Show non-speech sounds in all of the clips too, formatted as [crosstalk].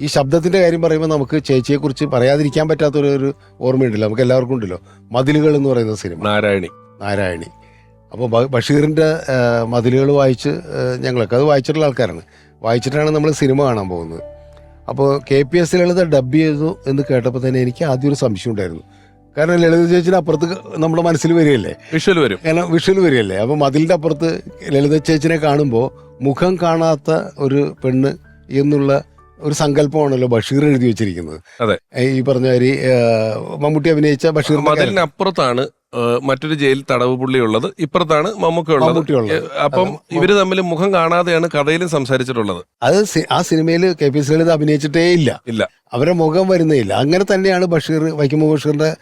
ഈ ശബ്ദത്തിന്റെ കാര്യം പറയുമ്പോൾ നമുക്ക് ചേച്ചിയെ കുറിച്ച് പറയാതിരിക്കാൻ പറ്റാത്തൊരു ഒരു ഓർമ്മയുണ്ടല്ലോ. നമുക്ക് എല്ലാവർക്കും ഉണ്ടല്ലോ. മതിലുകൾ എന്ന് പറയുന്ന സിനിമ. നാരായണി. നാരായണി. അപ്പോൾ ബഷീറിന്റെ മതിലുകൾ വായിച്ച് ഞങ്ങളൊക്കെ അത് വായിച്ചിട്ടുള്ള ആൾക്കാരാണ്. വായിച്ചിട്ടാണ് നമ്മൾ സിനിമ കാണാൻ പോകുന്നത്. അപ്പോൾ K P S Lalitha dub ചെയ്തു എന്ന് കേട്ടപ്പോൾ തന്നെ എനിക്ക് ആദ്യം ഒരു സംശയം ഉണ്ടായിരുന്നു. കാരണം ലളിത ചേച്ചിന് അപ്പുറത്ത് നമ്മുടെ മനസ്സിൽ വരികയല്ലേ? വിഷ്വൽ വരും. കാരണം വിഷ്വൽ വരികയല്ലേ? അപ്പോൾ മതിലിന്റെ അപ്പുറത്ത് ലളിത ചേച്ചിനെ കാണുമ്പോൾ മുഖം കാണാത്ത ഒരു പെണ്ണ് എന്നുള്ള ഒരു സങ്കല്പമാണല്ലോ ബഷീർ എഴുതി വെച്ചിരിക്കുന്നത്. അതെ. ഈ പറഞ്ഞ ഒരു മമ്മൂട്ടി അഭിനയിച്ച ബഷീർ അതിനപ്പുറത്താണ് മറ്റൊരു ജയിൽ തടവ് പുള്ളി ഉള്ളത് ഇപ്പുറത്താണ് മമ്മൂക്ക ഉള്ളത് മമ്മൂട്ടി ഉള്ളത് അപ്പം ഇവർ തമ്മിൽ മുഖം കാണാതെയാണ് കഥയിലും സംസാരിച്ചിട്ടുള്ളത്. അത് ആ സിനിമയിൽ കെ പി എസ് ലളിത അഭിനയിച്ചിട്ടേ ഇല്ല. ഇല്ല. അവരുടെ മുഖം വരുന്നേ ഇല്ല. അങ്ങനെ തന്നെയാണ് ബഷീർ വൈക്കം ബഷീറിന്റെ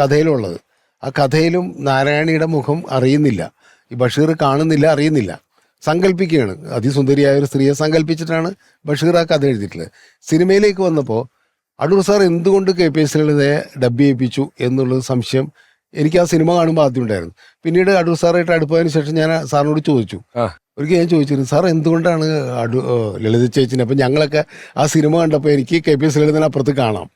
കഥയിലുള്ളത്. ആ കഥയിലും നാരായണിയുടെ മുഖം അറിയുന്നില്ല. ഈ ബഷീർ കാണുന്നില്ല അറിയുന്നില്ല. സങ്കല്പിക്കുകയാണ് അതിസുന്ദരിയായ ഒരു സ്ത്രീയെ സങ്കല്പിച്ചിട്ടാണ് ബഷീർ ആ കഥ എഴുതിയിട്ടുള്ളത്. സിനിമയിലേക്ക് വന്നപ്പോൾ അടൂർ സാർ എന്തുകൊണ്ട് കെ പി എസ് ലളിതയെ ഡബ് ചെയ്യിപ്പിച്ചു എന്നുള്ള സംശയം എനിക്ക് ആ സിനിമ കാണുമ്പോൾ ആദ്യം ഉണ്ടായിരുന്നു. പിന്നീട് അടൂർ സാറായിട്ട് അടുപ്പതിന് ശേഷം ഞാൻ സാറിനോട് ചോദിച്ചു. ഒരിക്കൽ ഞാൻ ചോദിച്ചിരുന്നു സാർ എന്തുകൊണ്ടാണ് അടു ലളിത ചേച്ചിനെ? അപ്പം ഞങ്ങളൊക്കെ ആ സിനിമ കണ്ടപ്പോൾ എനിക്ക് കെ പി എസ് ലളിതനെ അപ്പുറത്ത് കാണാം.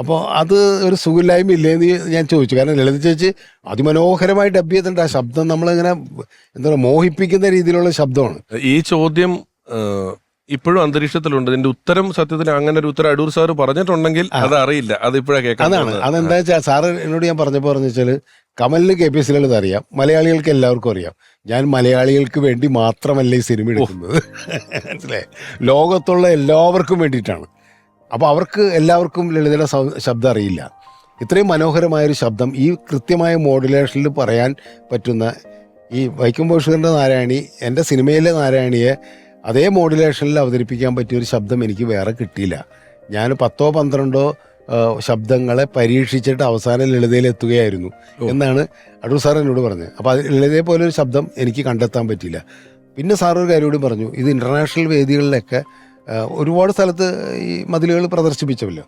അപ്പോൾ അത് ഒരു സുഖമില്ലായ്മ ഇല്ലേന്ന് ഞാൻ ചോദിച്ചു. കാരണം ലളിത ചേച്ചി അതിമനോഹരമായി ഡബ് ചെയ്തിട്ടുണ്ട് ആ ശബ്ദം നമ്മളിങ്ങനെ എന്താ പറയുക മോഹിപ്പിക്കുന്ന രീതിയിലുള്ള ശബ്ദമാണ്. ഈ ചോദ്യം ഇപ്പോഴും അന്തരീക്ഷത്തിലുണ്ട്. ഇതിന്റെ ഉത്തരം സത്യത്തിൽ അങ്ങനെ ഒരു ഉത്തരം അടൂർ സാറ് പറഞ്ഞിട്ടുണ്ടെങ്കിൽ അത് അറിയില്ല അത് ഇപ്പോഴേ കേൾക്കാം അതാണ്. അതെന്താ വെച്ചാൽ സാറ് എന്നോട് ഞാൻ പറഞ്ഞപ്പോൾ പറഞ്ഞു വെച്ചാൽ കമലിന് കെ പി എസ് ലളിത അറിയാം മലയാളികൾക്ക് എല്ലാവർക്കും അറിയാം. ഞാൻ മലയാളികൾക്ക് വേണ്ടി മാത്രമല്ല ഈ സിനിമ എടുക്കുന്നത്. മനസ്സിലായി? ലോകത്തുള്ള എല്ലാവർക്കും വേണ്ടിയിട്ടാണ്. അപ്പോൾ അവർക്ക് എല്ലാവർക്കും ലളിതയുടെ ശബ്ദം അറിയില്ല. ഇത്രയും മനോഹരമായൊരു ശബ്ദം ഈ കൃത്യമായ മോഡുലേഷനിൽ പറയാൻ പറ്റുന്ന ഈ വൈക്കം ബഷീറിന്റെ നാരായണി എന്റെ സിനിമയിലെ നാരായണിയെ അതേ മോഡുലേഷനിൽ അവതരിപ്പിക്കാൻ പറ്റിയ ഒരു ശബ്ദം എനിക്ക് വേറെ കിട്ടിയില്ല. ഞാൻ പത്തോ പന്ത്രണ്ടോ ശബ്ദങ്ങളെ പരീക്ഷിച്ചിട്ട് അവസാനം ലളിതയിൽ എത്തുകയായിരുന്നു എന്നാണ് അടൂർ സാർ എന്നോട് പറഞ്ഞത്. അപ്പോൾ അത് ലളിതയെ പോലൊരു ഒരു ശബ്ദം എനിക്ക് കണ്ടെത്താൻ പറ്റിയില്ല. പിന്നെ സാർ ഒരു കാര്യം കൂടി പറഞ്ഞു. ഇത് ഇന്റർനാഷണൽ വേദികളിലൊക്കെ ഒരുപാട് സ്ഥലത്ത് ഈ മതിലുകൾ പ്രദർശിപ്പിച്ചല്ലോ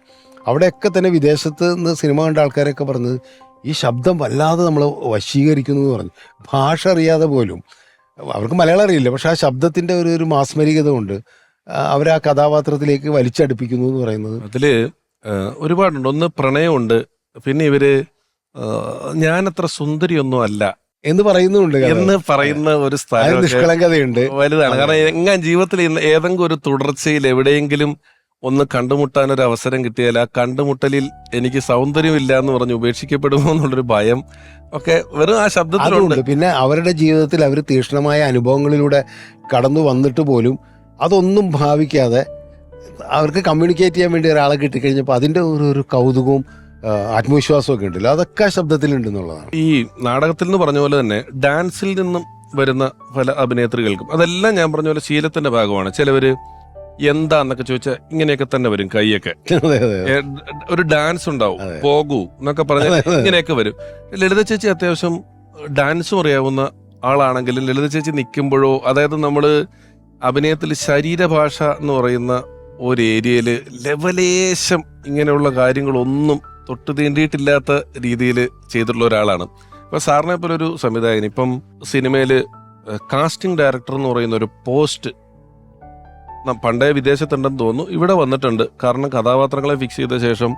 അവിടെയൊക്കെ തന്നെ വിദേശത്ത് നിന്ന് സിനിമ കണ്ട ആൾക്കാരൊക്കെ പറഞ്ഞത് ഈ ശബ്ദം വല്ലാതെ നമ്മൾ വശീകരിക്കുന്നു എന്ന് പറഞ്ഞു. ഭാഷ അറിയാതെ പോലും. അവർക്ക് മലയാളം അറിയില്ല. പക്ഷെ ആ ശബ്ദത്തിന്റെ ഒരു ഒരു മാസ്മരികത കൊണ്ട് അവരെ ആ കഥാപാത്രത്തിലേക്ക് വലിച്ചടുപ്പിക്കുന്നു എന്ന് പറയുന്നത്. അതിൽ ഒരുപാടുണ്ട്. ഒന്ന് പ്രണയമുണ്ട്. പിന്നെ ഇവർ ഞാനത്ര സുന്ദരിയൊന്നും അല്ല. എന്ന് പറയുന്നുണ്ട് എന്ന് പറയുന്ന ഒരു സ്ഥലം നിഷ്കളങ്കതയുണ്ട്. വലുതാണ്. കാരണം എങ്ങാൻ ജീവിതത്തിൽ ഏതെങ്കിലും ഒരു തുടർച്ചയിൽ എവിടെയെങ്കിലും ഒന്ന് കണ്ടുമുട്ടാൻ ഒരു അവസരം കിട്ടിയാൽ ആ കണ്ടുമുട്ടലിൽ എനിക്ക് സൗന്ദര്യമില്ല എന്ന് പറഞ്ഞ് ഉപേക്ഷിക്കപ്പെടുമോ എന്നുള്ളൊരു ഭയം ഒക്കെ വെറും ആ ശബ്ദത്തിലുണ്ട്. പിന്നെ അവരുടെ ജീവിതത്തിൽ അവർ തീക്ഷ്ണമായ അനുഭവങ്ങളിലൂടെ കടന്നു വന്നിട്ട് പോലും അതൊന്നും ഭാവിക്കാതെ അവർക്ക് കമ്മ്യൂണിക്കേറ്റ് ചെയ്യാൻ വേണ്ടി ഒരാളെ കിട്ടിക്കഴിഞ്ഞപ്പോൾ അതിന്റെ ഒരു ഒരു കൗതുകവും ആ, ആത്മവിശ്വാസവും ഒക്കെ ഉണ്ടല്ലോ. അതൊക്കെ ശബ്ദത്തിലുണ്ട് എന്നുള്ളതാണ് ഈ നാടകത്തിൽ നിന്ന് പറഞ്ഞ പോലെ തന്നെ ഡാൻസിൽ നിന്നും വരുന്ന പല അഭിനേത്രികൾക്കും അതെല്ലാം ഞാൻ പറഞ്ഞ പോലെ ശീലത്തിന്റെ ഭാഗമാണ്. ചിലവര് എന്താന്നൊക്കെ ചോദിച്ചാൽ ഇങ്ങനെയൊക്കെ തന്നെ വരും കൈയൊക്കെ. [laughs] ഒരു ഡാൻസ് ഉണ്ടാവും. പോകൂ എന്നൊക്കെ പറഞ്ഞ്. ഇങ്ങനെയൊക്കെ വരും. ലളിത ചേച്ചി അത്യാവശ്യം ഡാൻസും അറിയാവുന്ന ആളാണെങ്കിലും ലളിത ചേച്ചി നിൽക്കുമ്പോഴോ അതായത് നമ്മൾ അഭിനയത്തിൽ ശരീരഭാഷ എന്ന് പറയുന്ന ഒരു ഏരിയയിൽ ലെവലേശം ഇങ്ങനെയുള്ള കാര്യങ്ങളൊന്നും തൊട്ട് തീണ്ടിയിട്ടില്ലാത്ത രീതിയിൽ ചെയ്തിട്ടുള്ള ഒരാളാണ്. ഇപ്പൊ സാറിനെ പോലെ ഒരു സംവിധായകൻ ഇപ്പം സിനിമയിൽ കാസ്റ്റിംഗ് ഡയറക്ടർ എന്ന് പറയുന്ന ഒരു പോസ്റ്റ് പണ്ടേ വിദേശത്തുണ്ടെന്ന് തോന്നുന്നു. ഇവിടെ വന്നിട്ടുണ്ട്. കാരണം കഥാപാത്രങ്ങളെ ഫിക്സ് ചെയ്ത ശേഷം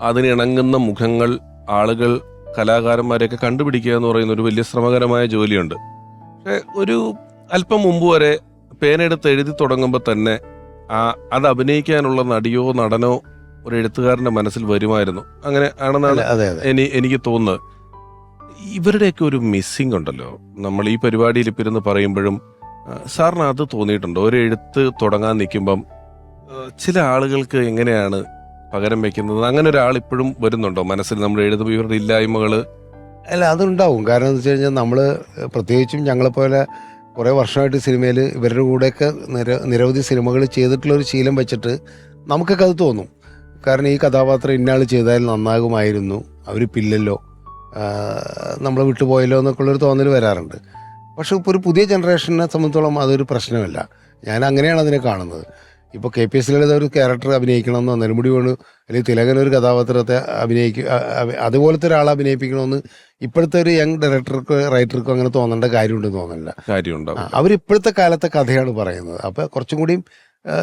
അതിനിണങ്ങുന്ന മുഖങ്ങൾ ആളുകൾ കലാകാരന്മാരെയൊക്കെ കണ്ടുപിടിക്കുക എന്ന് പറയുന്ന ഒരു വലിയ ശ്രമകരമായ ജോലിയുണ്ട്. പക്ഷേ ഒരു അല്പം മുമ്പ് വരെ പേനെടുത്ത് എഴുതി തുടങ്ങുമ്പോൾ തന്നെ ആ അത് അഭിനയിക്കാനുള്ള നടിയോ നടനോ ഒരു എഴുത്തുകാരന്റെ മനസ്സിൽ വരുമായിരുന്നു. അങ്ങനെ ആണെന്നാണ് എനിക്ക് തോന്നുന്നത്. ഇവരുടെയൊക്കെ ഒരു മിസ്സിംഗ് ഉണ്ടല്ലോ. നമ്മൾ ഈ പരിപാടിയിൽ ഇപ്പം ഇരുന്ന് പറയുമ്പോഴും സാറിന് അത് തോന്നിയിട്ടുണ്ടോ. ഒരു എഴുത്ത് തുടങ്ങാൻ നിൽക്കുമ്പം ചില ആളുകൾക്ക് എങ്ങനെയാണ് പകരം വെക്കുന്നത്? അങ്ങനെ ഒരാൾ ഇപ്പോഴും വരുന്നുണ്ടോ? മനസ്സിൽ നമ്മൾ എഴുതുമ്പോൾ ഇവരുടെ ഇല്ലായ്മകൾ അല്ല അതുണ്ടാവും. കാരണം എന്ന് വെച്ച് കഴിഞ്ഞാൽ നമ്മൾ പ്രത്യേകിച്ചും ഞങ്ങളെപ്പോലെ കുറേ വർഷമായിട്ട് സിനിമയിൽ ഇവരുടെ കൂടെയൊക്കെ നിര നിരവധി സിനിമകൾ ചെയ്തിട്ടുള്ള ഒരു ശീലം വെച്ചിട്ട് നമുക്കൊക്കെ അത് തോന്നും. കാരണം ഈ കഥാപാത്രം ഇന്നയാൾ ചെയ്താൽ നന്നാകുമായിരുന്നു. അവർ അവരിപ്പില്ലല്ലോ നമ്മൾ വിട്ടുപോയല്ലോ എന്നൊക്കെയുള്ളൊരു തോന്നൽ വരാറുണ്ട്. പക്ഷെ ഇപ്പോൾ ഒരു പുതിയ ജനറേഷനെ സംബന്ധിച്ചോളം അതൊരു പ്രശ്നമല്ല. ഞാൻ അങ്ങനെയാണ് അതിനെ കാണുന്നത്. ഇപ്പോൾ കെ പി എസ് ലളിത ഒരു ക്യാരക്ടർ അഭിനയിക്കണമെന്നോ നെടുമുടി വേണു അല്ലെങ്കിൽ തിലകൻ ഒരു കഥാപാത്രത്തെ അഭിനയിക്കുക അതുപോലത്തെ ഒരാളെ അഭിനയിപ്പിക്കണമെന്ന് ഇപ്പോഴത്തെ ഒരു യങ് ഡയറക്ടർക്ക് റൈറ്റർക്കും അങ്ങനെ തോന്നേണ്ട കാര്യമുണ്ടെന്ന് തോന്നുന്നില്ല അവരിപ്പോഴത്തെ കാലത്തെ കഥയാണ് പറയുന്നത്. അപ്പോൾ കുറച്ചും കൂടിയും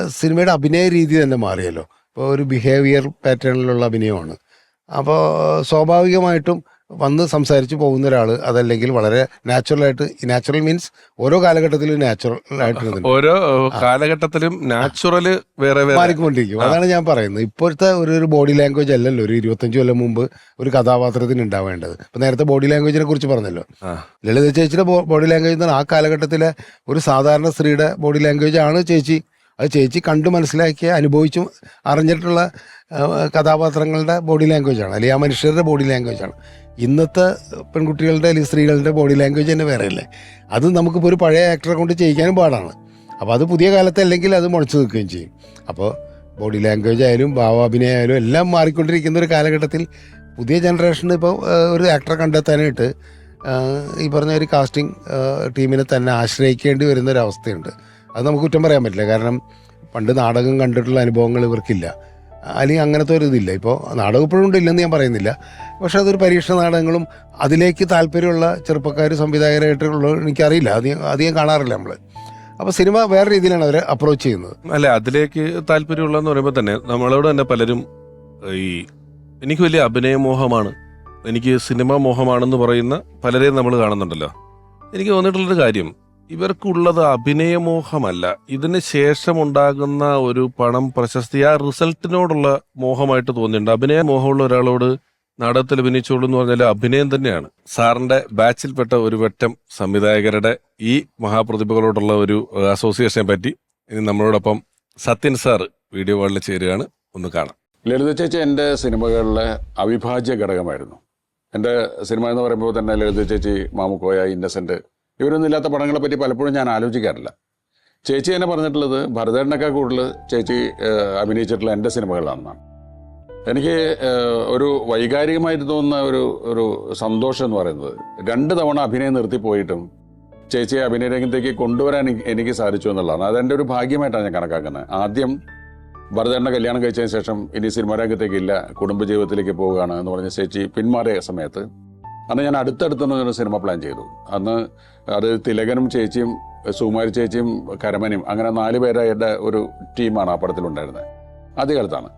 സിനിമയുടെ അഭിനയ രീതി തന്നെ മാറിയല്ലോ. ഇപ്പോൾ ഒരു ബിഹേവിയർ പാറ്റേണിലുള്ള അഭിനയമാണ്. അപ്പോൾ സ്വാഭാവികമായിട്ടും വന്ന് സംസാരിച്ച് പോകുന്ന ഒരാൾ അതല്ലെങ്കിൽ വളരെ നാച്ചുറലായിട്ട് നാച്ചുറൽ മീൻസ് ഓരോ കാലഘട്ടത്തിലും നാച്ചുറൽ ആയിട്ട് ഓരോ കാലഘട്ടത്തിലും നാച്ചുറൽ വേറെ മാറിക്കൊണ്ടിരിക്കും. അതാണ് ഞാൻ പറയുന്നത്. ഇപ്പോഴത്തെ ഒരു ഒരു ബോഡി ലാംഗ്വേജ് അല്ലല്ലോ ഒരു ഇരുപത്തഞ്ച് കൊല്ലം മുമ്പ് ഒരു കഥാപാത്രത്തിന് ഉണ്ടാവേണ്ടത്. ഇപ്പൊ നേരത്തെ ബോഡി ലാംഗ്വേജിനെ കുറിച്ച് പറഞ്ഞല്ലോ. ലളിത ചേച്ചിയുടെ ബോഡി ലാംഗ്വേജ് എന്ന് പറഞ്ഞാൽ ആ കാലഘട്ടത്തിലെ ഒരു സാധാരണ സ്ത്രീയുടെ ബോഡി ലാംഗ്വേജ് ആണ് ചേച്ചി അത് ചേച്ചി കണ്ടു മനസ്സിലാക്കിയ അനുഭവിച്ചു അറിഞ്ഞിട്ടുള്ള കഥാപാത്രങ്ങളുടെ ബോഡി ലാംഗ്വേജ് ആണ്. അല്ലെങ്കിൽ ആ മനുഷ്യരുടെ ബോഡി ലാംഗ്വേജ് ആണ്. ഇന്നത്തെ പെൺകുട്ടികളുടെ അല്ലെങ്കിൽ സ്ത്രീകളുടെ ബോഡി ലാംഗ്വേജ് തന്നെ വേറെ അല്ലേ അത് നമുക്കിപ്പോൾ ഒരു പഴയ ആക്ടറെ കൊണ്ട് ചെയ്യിക്കാനും പാടാണ്. അപ്പോൾ അത് പുതിയ കാലത്ത് അല്ലെങ്കിൽ അത് മുളച്ചു നിൽക്കുകയും ചെയ്യും. അപ്പോൾ ബോഡി ലാംഗ്വേജ് ആയാലും ഭാവാഭിനയം ആയാലും എല്ലാം മാറിക്കൊണ്ടിരിക്കുന്ന ഒരു കാലഘട്ടത്തിൽ പുതിയ ജനറേഷന് ഇപ്പോൾ ഒരു ആക്ടറെ കണ്ടെത്താനായിട്ട് ഈ പറഞ്ഞ ഒരു കാസ്റ്റിംഗ് ടീമിനെ തന്നെ ആശ്രയിക്കേണ്ടി വരുന്ന ഒരു അവസ്ഥയുണ്ട്. അത് നമുക്ക് കുറ്റം പറയാൻ പറ്റില്ല. കാരണം പണ്ട് നാടകം കണ്ടിട്ടുള്ള അനുഭവങ്ങൾ ഇവർക്കില്ല. അല്ലെങ്കിൽ അങ്ങനത്തെ ഒരു ഇതില്ല. ഇപ്പോൾ നാടകം ഇപ്പോഴും ഉണ്ട് ഇല്ലെന്ന് ഞാൻ പറയുന്നില്ല. പക്ഷെ അതൊരു പരീക്ഷണ നാടകങ്ങളും അതിലേക്ക് താല്പര്യമുള്ള ചെറുപ്പക്കാർ സംവിധായകരായിട്ടുള്ള എനിക്കറിയില്ല. അധികം അധികം കാണാറില്ല നമ്മൾ അപ്പോൾ സിനിമ വേറെ രീതിയിലാണ് അവർ അപ്രോച്ച് ചെയ്യുന്നത്. അല്ല അതിലേക്ക് താല്പര്യമുള്ളതെന്ന് പറയുമ്പോൾ തന്നെ നമ്മളോട് തന്നെ പലരും ഈ എനിക്ക് വലിയ അഭിനയമോഹമാണ് എനിക്ക് സിനിമ മോഹമാണെന്ന് പറയുന്ന പലരെയും നമ്മൾ കാണുന്നുണ്ടല്ലോ. എനിക്ക് തോന്നിയിട്ടുള്ളൊരു കാര്യം ഇവർക്കുള്ളത് അഭിനയമോഹമല്ല. ഇതിന് ശേഷം ഉണ്ടാകുന്ന ഒരു പണം പ്രശസ്തി ആ റിസൾട്ടിനോടുള്ള മോഹമായിട്ട് തോന്നിയിട്ടുണ്ട്. അഭിനയ മോഹമുള്ള ഒരാളോട് നാടകത്തിൽ അഭിനയിച്ചോളൂ എന്ന് പറഞ്ഞാൽ അഭിനയം തന്നെയാണ്. സാറിന്റെ ബാച്ചിൽപ്പെട്ട ഒരു വട്ടം സംവിധായകരുടെ ഈ മഹാപ്രതിഭകളോടുള്ള ഒരു അസോസിയേഷനെ പറ്റി ഇനി നമ്മളോടൊപ്പം സത്യൻ സാർ വീഡിയോ കോളിൽ ചേരുകയാണ്. ഒന്ന് കാണാം. ലളിത ചേച്ചി എന്റെ സിനിമകളിലെ അവിഭാജ്യ ഘടകമായിരുന്നു. എന്റെ സിനിമ എന്ന് പറയുമ്പോൾ തന്നെ ലളിത ചേച്ചി മാമുക്കോയ ഇന്നസെന്റ് ഇവരൊന്നും ഇല്ലാത്ത പടങ്ങളെ പറ്റി പലപ്പോഴും ഞാൻ ആലോചിക്കാറില്ല. ചേച്ചി എന്നെ പറഞ്ഞിട്ടുള്ളത് ഭരതേട്ടനൊക്കെ കൂടുതൽ ചേച്ചി അഭിനയിച്ചിട്ടുള്ള എന്റെ സിനിമകളാണെന്നാണ്. എനിക്ക് ഒരു വൈകാരികമായിട്ട് തോന്നുന്ന ഒരു ഒരു സന്തോഷം എന്ന് പറയുന്നത് രണ്ട് തവണ അഭിനയം നിർത്തിപ്പോയിട്ടും ചേച്ചിയെ അഭിനയ രംഗത്തേക്ക് കൊണ്ടുവരാൻ എനിക്ക് സാധിച്ചു എന്നുള്ളതാണ്. അതെന്റെ ഒരു ഭാഗ്യമായിട്ടാണ് ഞാൻ കണക്കാക്കുന്നത്. ആദ്യം ഭരതേട്ടനെ കല്യാണം കഴിച്ചതിന് ശേഷം ഇനി സിനിമാ രംഗത്തേക്ക് ഇല്ല കുടുംബജീവിതത്തിലേക്ക് പോവുകയാണ് എന്ന് പറഞ്ഞ ചേച്ചി പിന്മാറിയ സമയത്ത് അന്ന് ഞാൻ അടുത്തടുത്ത് ഒരു സിനിമ പ്ലാൻ ചെയ്തു. അന്ന് അത് തിലകനും ചേച്ചിയും സുകുമാരി ചേച്ചിയും കരമനും അങ്ങനെ നാല് പേരായിട്ട് ഒരു ടീമാണ് ആ പടത്തിലുണ്ടായിരുന്നത്. ആദ്യകാലത്താണ്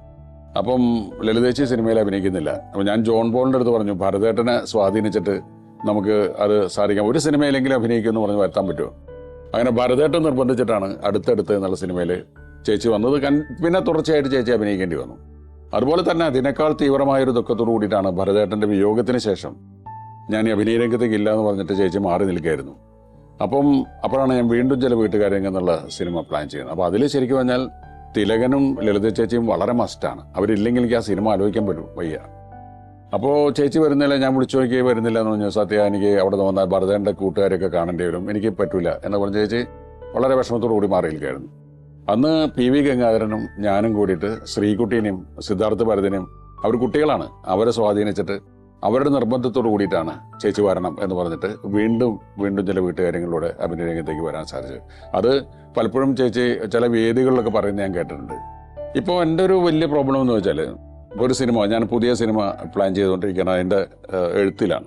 അപ്പം ലളിതേച്ചി സിനിമയിൽ അഭിനയിക്കുന്നില്ല. അപ്പം ഞാൻ ജോൺ ബോളിന്റെ അടുത്ത് പറഞ്ഞു ഭരതേട്ടനെ സ്വാധീനിച്ചിട്ട് നമുക്ക് അത് സാധിക്കാം. ഒരു സിനിമയിലെങ്കിലും അഭിനയിക്കുമെന്ന് പറഞ്ഞ് വരുത്താൻ പറ്റുമോ? അങ്ങനെ ഭരതേട്ടൻ നിർബന്ധിച്ചിട്ടാണ് അടുത്തടുത്ത് എന്നുള്ള സിനിമയിൽ ചേച്ചി വന്നത്. പിന്നെ തുടർച്ചയായിട്ട് ചേച്ചി അഭിനയിക്കേണ്ടി വന്നു. അതുപോലെ തന്നെ അതിനേക്കാൾ തീവ്രമായൊരു ദുഃഖത്തോടു കൂടിയിട്ടാണ് ഭരതേട്ടന്റെ വിയോഗത്തിന് ശേഷം ഞാൻ ഈ അഭിനയ രംഗത്തേക്ക് ഇല്ല എന്ന് പറഞ്ഞിട്ട് ചേച്ചി മാറി നിൽക്കുകയായിരുന്നു. അപ്പം അപ്പോഴാണ് ഞാൻ വീണ്ടും ചില വീട്ടുകാരെങ്കിൽ എന്നുള്ള സിനിമ പ്ലാൻ ചെയ്യുന്നത്. അപ്പോൾ അതിൽ ശരിക്കും പറഞ്ഞാൽ തിലകനും ലളിത ചേച്ചിയും വളരെ മസ്റ്റാണ്. അവരില്ലെങ്കിൽ എനിക്ക് ആ സിനിമ ആലോചിക്കാൻ പറ്റും വയ്യ. അപ്പോൾ ചേച്ചി വരുന്നില്ല ഞാൻ വിളിച്ചു നോക്കി വരുന്നില്ല എന്ന് പറഞ്ഞു സത്യ എനിക്ക് അവിടെ നിന്ന് വന്നാൽ ഭരതേന്റെ കൂട്ടുകാരെയൊക്കെ കാണേണ്ടി വരും എനിക്ക് പറ്റില്ല എന്ന് പറഞ്ഞ ചേച്ചി വളരെ വിഷമത്തോടു കൂടി മാറി നിൽക്കുകയായിരുന്നു. അന്ന് പി വി ഗംഗാധരനും ഞാനും കൂടിയിട്ട് ശ്രീകുട്ടീനെയും സിദ്ധാർത്ഥ ഭരതനെയും അവർ കുട്ടികളാണ് അവരെ സ്വാധീനിച്ചിട്ട് അവരുടെ നിർബന്ധത്തോടു കൂടിയിട്ടാണ് ചേച്ചി വരണം എന്ന് പറഞ്ഞിട്ട് വീണ്ടും വീണ്ടും ചില വീട്ടുകാര്യങ്ങളിലൂടെ അഭിനയ രംഗത്തേക്ക് വരാൻ സാധിച്ചത്. അത് പലപ്പോഴും ചേച്ചി ചില വേദികളിലൊക്കെ പറയുന്നത് ഞാൻ കേട്ടിട്ടുണ്ട്. ഇപ്പോൾ എന്റെ ഒരു വലിയ പ്രോബ്ലം എന്ന് വെച്ചാൽ ഒരു സിനിമ ഞാൻ പുതിയ സിനിമ പ്ലാൻ ചെയ്തുകൊണ്ടിരിക്കുകയാണ് അതിന്റെ എഴുത്തിലാണ്.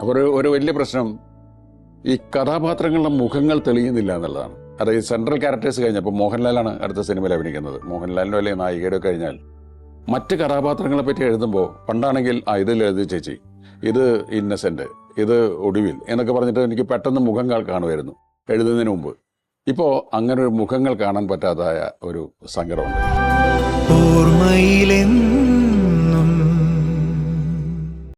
അപ്പോൾ ഒരു ഒരു വലിയ പ്രശ്നം ഈ കഥാപാത്രങ്ങളുടെ മുഖങ്ങൾ തെളിയുന്നില്ല എന്നുള്ളതാണ്. അതായത് സെൻട്രൽ ക്യാരക്ടേഴ്സ് കഴിഞ്ഞപ്പോൾ മോഹൻലാലാണ് അടുത്ത സിനിമയിൽ അഭിനയിക്കുന്നത്. മോഹൻലാലിന്റെ വലിയ നായികയുടെ കഴിഞ്ഞാൽ മറ്റ് കഥാപാത്രങ്ങളെ പറ്റി എഴുതുമ്പോൾ പണ്ടാണെങ്കിൽ ആ ഇത് ലളിത ചേച്ചി. ഇത് ഇന്നസെന്റ്. ഇത് ഒടുവിൽ. എന്നൊക്കെ പറഞ്ഞിട്ട് എനിക്ക് പെട്ടെന്ന് മുഖങ്ങൾ കാണുമായിരുന്നു എഴുതുന്നതിന് മുമ്പ്. ഇപ്പോൾ അങ്ങനെ ഒരു മുഖങ്ങൾ കാണാൻ പറ്റാതായ ഒരു സങ്കടമുണ്ട്.